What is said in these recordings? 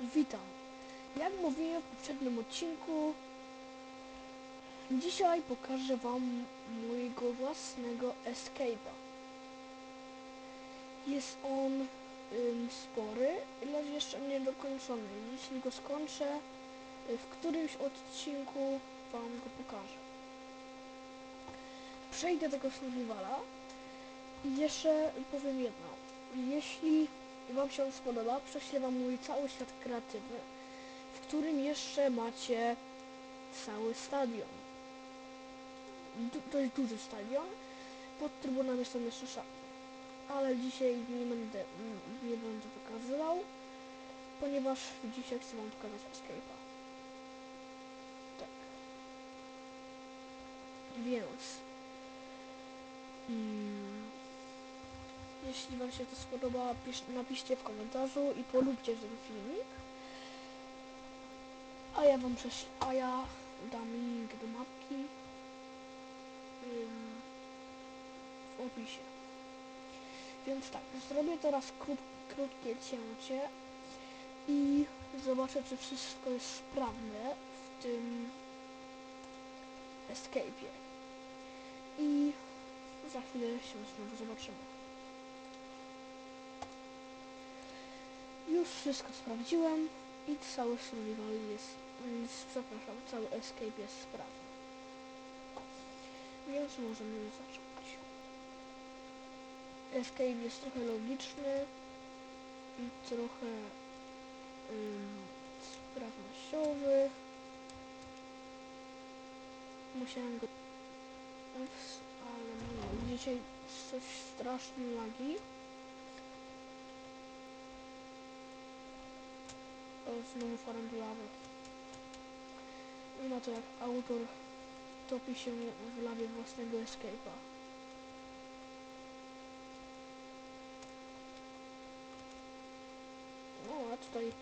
Witam. Jak mówiłem w poprzednim odcinku, dzisiaj pokażę Wam mojego własnego escape'a. Jest on ym, spory, lecz jeszcze nie dokończony. Jeśli go skończę, y, w którymś odcinku Wam go pokażę. Przejdę tego survivala i jeszcze powiem jedno. Jeśli Wam się on spodoba, prześlę Wam mój cały świat kreatywny, w którym jeszcze macie cały stadion. Du dość duży stadion. Pod trybuną są jeszcze szafy. Ale dzisiaj nie będę, mm, nie będę pokazywał, ponieważ dzisiaj chcę Wam pokazać Escape'a. Tak. Więc... jeśli Wam się to spodoba, pisz, napiszcie w komentarzu i polubcie ten filmik. A ja Wam prześ... a ja dam link do mapki w opisie. Więc tak, zrobię teraz krót, krótkie cięcie i zobaczę, czy wszystko jest sprawne w tym escape'ie. I za chwilę się znowu zobaczymy. Już wszystko sprawdziłem i cały survival jest, mm, przepraszam, cały escape jest sprawny. Więc możemy zacząć. Escape jest trochę logiczny i trochę ym, sprawnościowy. Musiałem go... Ups, ale nie, dzisiaj coś strasznie lagi. O, znowu farandulawy. No to jak autor topi się w lawie własnego escape'a. No, a tutaj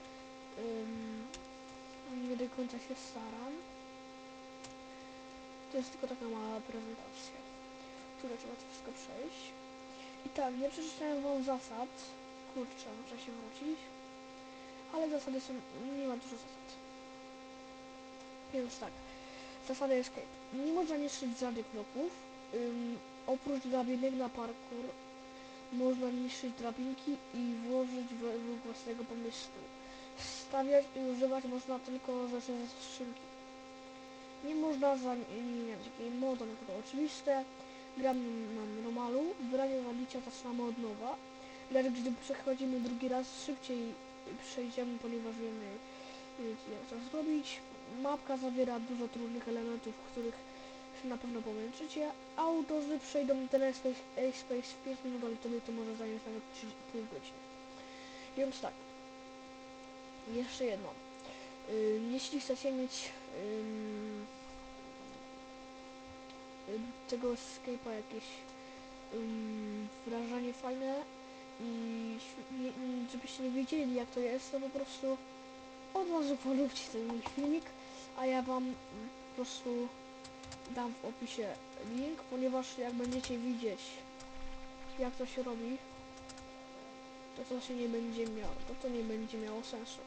nie do końca się staram. To jest tylko taka mała prezentacja. Tutaj trzeba to wszystko przejść. I tak, nie przeczytałem wam zasad. Kurczę, muszę się wrócić. Ale zasady są... nie ma dużo zasad. Więc tak. Zasady escape. Nie można niszczyć żadnych bloków. Oprócz drabinek na parkour można niszczyć drabinki i włożyć według własnego pomysłu. Stawiać i używać można tylko rzeczy ze skrzynki. Nie można zamieniać game na to oczywiste. Gramy na normalu. W razie zabicia zaczynamy od nowa. Lecz gdy przechodzimy drugi raz szybciej przejdziemy, ponieważ wiemy jak to zrobić. Mapka zawiera dużo trudnych elementów, których się na pewno pomęczycie. Autorzy przejdą ten Airspace, Airspace w 5 minut, ale tobie to może zająć nawet 3 pół godziny. Więc tak. Jeszcze jedno. Jeśli chcecie mieć tego escape'a jakieś wrażenie fajne i żebyście nie wiedzieli jak to jest, to po prostu od razu polubcie ten mój filmik, a ja wam po prostu dam w opisie link, ponieważ jak będziecie widzieć jak to się robi, to to się nie będzie miało, to to nie będzie miało sensu.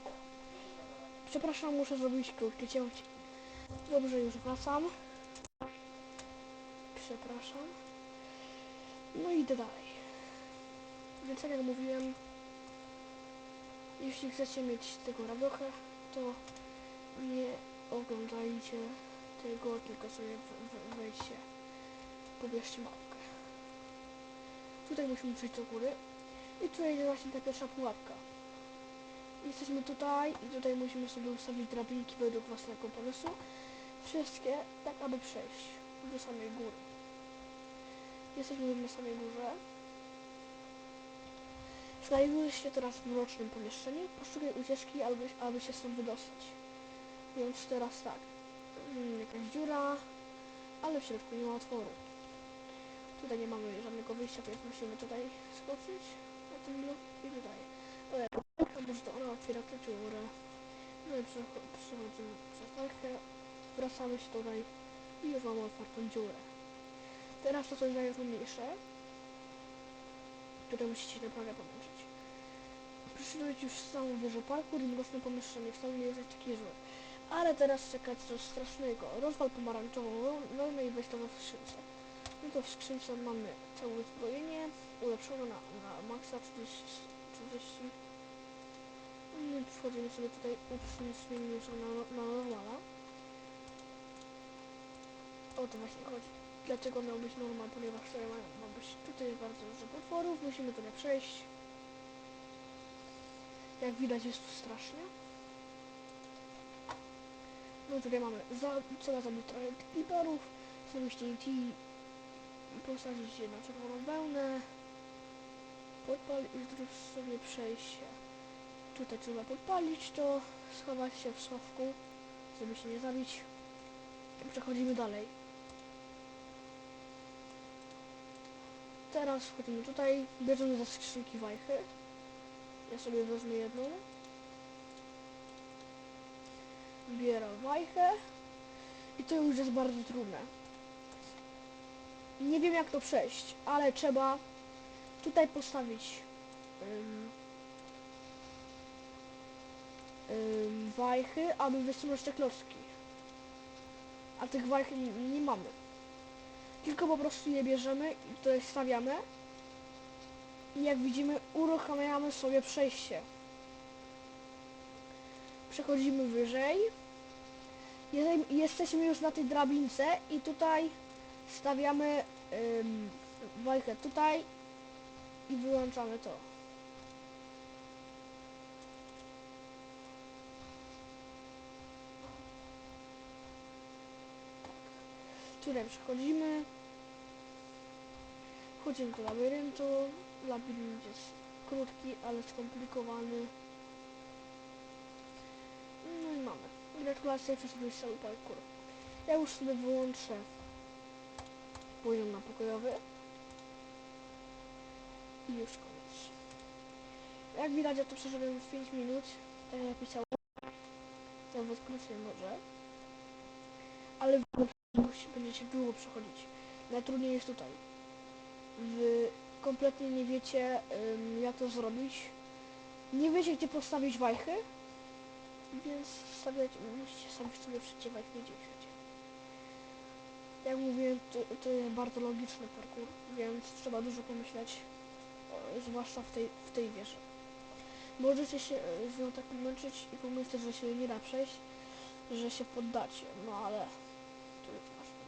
Przepraszam, muszę zrobić krótkie cięcie. Dobrze, już wracam. Przepraszam. No i idę dalej. Więc tak jak mówiłem, jeśli chcecie mieć tego radochę, to nie oglądajcie tego, tylko sobie wejdźcie, pobierzcie mapkę. Tutaj musimy przejść do góry i tutaj jest właśnie ta pierwsza pułapka. Jesteśmy tutaj i tutaj musimy sobie ustawić drabinki według własnego pomysłu. Wszystkie, tak aby przejść do samej góry. Jesteśmy na samej górze. Znajdujesz się teraz w mrocznym pomieszczeniu. Poszukaj ucieczki, aby, aby się stąd wydostać. Więc teraz tak. Mm, Jakaś dziura, ale w środku nie ma otworu. Tutaj nie mamy żadnego wyjścia, więc musimy tutaj skoczyć na ten blok i tutaj. Ale może to ona otwiera tę dziurę. No i przecho- przechodzimy przez walkę, wracamy się tutaj i już mamy otwartą dziurę. Teraz to coś najtrudniejsze. Tutaj musicie naprawdę pomęczyć. przyszedłeś już w samą wieżę parkour i mroczne pomieszczenie, wcale nie jesteś taki zły. Ale teraz czeka coś strasznego. Rozwal pomarańczową normę i weź to we skrzynce. No to w skrzynce mamy całe uzbrojenie, ulepszone na, na maksa 30, 30. No i wchodzimy sobie tutaj, zmienimy sobie na, na normala. O to właśnie chodzi. Dlaczego miał być normal, ponieważ tutaj ma, ma być, tutaj jest bardzo dużo potworów, musimy tyle przejść. Jak widać jest tu strasznie. No tutaj mamy, za, trzeba zabić trochę kliperów, zrobić TNT, posadzić na czerwoną wełnę, podpalić zrób sobie przejście. Tutaj trzeba podpalić to, schować się w schowku, żeby się nie zabić. Przechodzimy dalej. Teraz wchodzimy tutaj, bierzemy ze skrzynki wajchy. Ja sobie wezmę jedną. Bieram wajchę. I to już jest bardzo trudne. Nie wiem jak to przejść, ale trzeba tutaj postawić ym, ym, wajchy, aby wysunąć te klocki. A tych wajch nie, nie mamy. Tylko po prostu je bierzemy i tutaj stawiamy. I jak widzimy uruchamiamy sobie przejście. Przechodzimy wyżej. Je- Jesteśmy już na tej drabince i tutaj stawiamy ym, wajchę tutaj i wyłączamy to. Tutaj przechodzimy. Wchodzimy do labiryntu. Labirynt jest krótki, ale skomplikowany. No i mamy. Gratulacje, przeszedłeś cały parkour. Ja już sobie wyłączę poziom na pokojowy. I już koniec. Jak widać, ja to przeszedłem w 5 minut. Tak jak pisałem. Nawet krócej może. Ale musi, będziecie długo przechodzić. Najtrudniej jest tutaj. Wy kompletnie nie wiecie ym, jak to zrobić. Nie wiecie gdzie postawić wajchy. Więc stawiać, musicie sobie sobie przeciewać nie gdzie wiecie. Jak mówiłem, to, to jest bardzo logiczny parkour, więc trzeba dużo pomyśleć, zwłaszcza w tej, w tej wieży. Możecie się e, z nią tak męczyć i pomyśleć, że się nie da przejść, że się poddacie, no ale to jest ważne.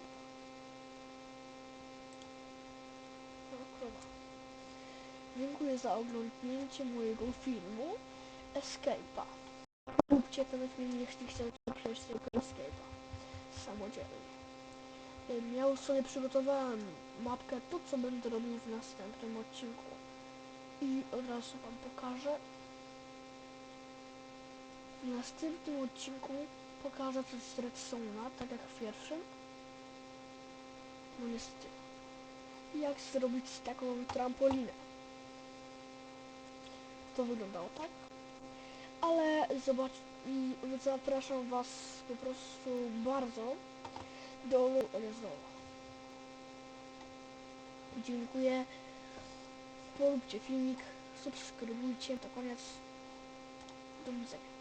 No, krowa. Dziękuję za oglądnięcie mojego filmu Escape'a. Róbcie ten film, jeśli chcecie przejść tylko Escape'a samodzielnie. Ja już sobie przygotowałem mapkę, to co będę robił w następnym odcinku. I od razu wam pokażę. W następnym odcinku pokażę coś z redstone'a, tak jak w pierwszym. No niestety. Jak zrobić taką trampolinę. To wyglądało tak. Ale zobacz zapraszam was po prostu bardzo do Rezola. Dziękuję. Polubcie filmik, subskrybujcie. To koniec. Do widzenia.